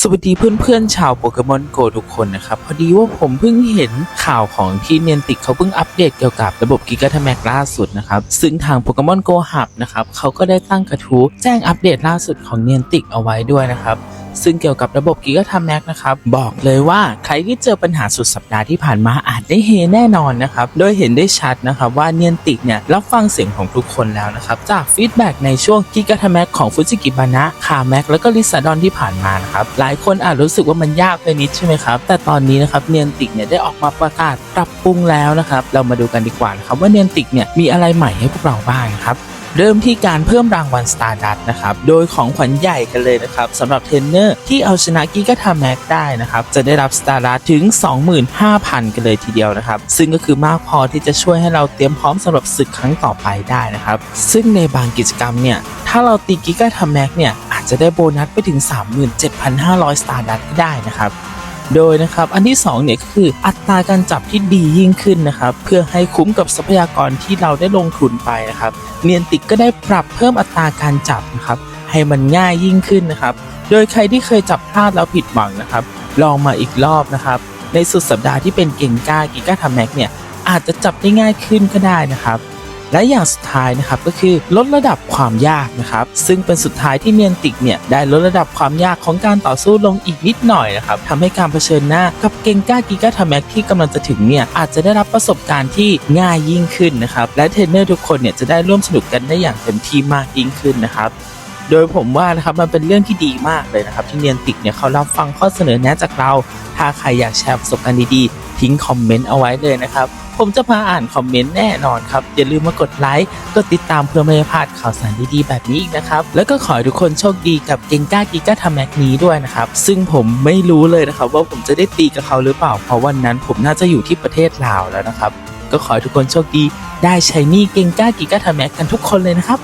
สวัสดีเพื่อนๆชาวโปเกมอนโกทุกคนนะครับ พอดีว่าผมเพิ่งเห็นข่าวของที่เนียนติกเขาเพิ่งอัปเดตเกี่ยวกับระบบกิก a ทแมกล่าสุดนะครับ ซึ่งทางโปเกมอนโกหับนะครับเขาก็ได้ตั้งกระทู้แจ้งอัปเดตล่าสุดของเนียนติกเอาไว้ด้วยนะครับ ซึ่งเกี่ยวกับระบบกิก a ทแมกนะครับ บอกเลยว่าใครที่เจอปัญหาสุดสัปดาห์ที่ผ่านมาอาจได้เฮแน่นอนนะครับ โดยเห็นได้ชัดนะครับว่าเนียนติกเนี่ยรับฟังเสียงของทุกคนแล้วนะครับ จากฟีดแบ็กในช่วงกิก a ทแมกของฟุจิกิบานะคาแม็กแล้วก็ลิซาดอนที่ผ่านมานะครับ หลายคนอาจรู้สึกว่ามันยากไปนิดใช่ไหมครับ แต่ตอนนี้นะครับเนียนติกเนี่ยได้ออกมาประกาศปรับปรุงแล้วนะครับ เรามาดูกันดีกว่านะครับว่าเนียนติกเนี่ยมีอะไรใหม่ให้พวกเราบ้างครับ เริ่มที่การเพิ่มรางวัล Stardust นะครับ โดยของขวัญใหญ่กันเลยนะครับสำหรับเทรนเนอร์ที่เอาชนะกิกาทาแม็กได้นะครับ จะได้รับ Stardust ถึง 25,000 กันเลยทีเดียวนะครับ ซึ่งก็คือมากพอที่จะช่วยให้เราเตรียมพร้อมสำหรับศึกครั้งต่อไปได้นะครับ ซึ่งในบางกิจกรรมเนี่ย ถ้าเราตีกิกาทาแม็กเนี่ย อาจจะได้โบนัสไปถึง 37,500 Stardust ได้นะครับ โดยนะครับอันที่2เนี่ยก็คืออัตราการจับที่ดียิ่งขึ้นนะครับเพื่อให้คุ้มกับทรัพยากรที่เราได้ลงทุนไปนะครับเนียนติกก็ได้ปรับเพิ่มอัตราการจับนะครับให้มันง่ายยิ่งขึ้นนะครับโดยใครที่เคยจับพลาดแล้วผิดหวังนะครับลองมาอีกรอบนะครับในสุดสัปดาห์ที่เป็นเก่งกล้ากิก้าทำแม็กเนี่ยอาจจะจับได้ง่ายขึ้นก็ได้นะครับ และอย่างสุดท้ายนะครับก็คือลดระดับความยากนะครับ ซึ่งเป็นสุดท้ายที่เนียนติกเนี่ยได้ลดระดับความยากของการต่อสู้ลงอีกนิดหน่อยนะครับทำให้การเผชิญหน้ากับเกงก้ากิก้าทาแม็กที่กำลังจะถึงเนี่ยอาจจะได้รับประสบการณ์ที่ง่ายยิ่งขึ้นนะครับและเทรนเนอร์ทุกคนเนี่ยจะได้ร่วมสนุกกันได้อย่างเต็มที่มากยิ่งขึ้นนะครับ โดยผมว่านะครับมันเป็นเรื่องที่ดีมากเลยนะครับ ที่เนียนติกเนี่ยเขารับฟังข้อเสนอแนะจากเรา ถ้าใครอยากแชร์ประสบการณ์ดีๆ ทิ้งคอมเมนต์เอาไว้เลยนะครับ ผมจะมาอ่านคอมเมนต์แน่นอนครับ อย่าลืมมากดไลค์กดติดตามเพื่อไม่ให้พลาดข่าวสารดีๆ แบบนี้อีกนะครับ แล้วก็ขอให้ทุกคนโชคดีกับเกงก้ากิก้าทำแม็กนี้ด้วยนะครับ ซึ่งผมไม่รู้เลยนะครับว่าผมจะได้ตีกับเขาหรือเปล่า เพราะวันนั้นผมน่าจะอยู่ที่ประเทศลาวแล้วนะครับ ก็ขอให้ทุกคนโชคดีได้ใช้นี่เกงก้ากิก้าทำแม็กกันทุกคนเลยนะครับ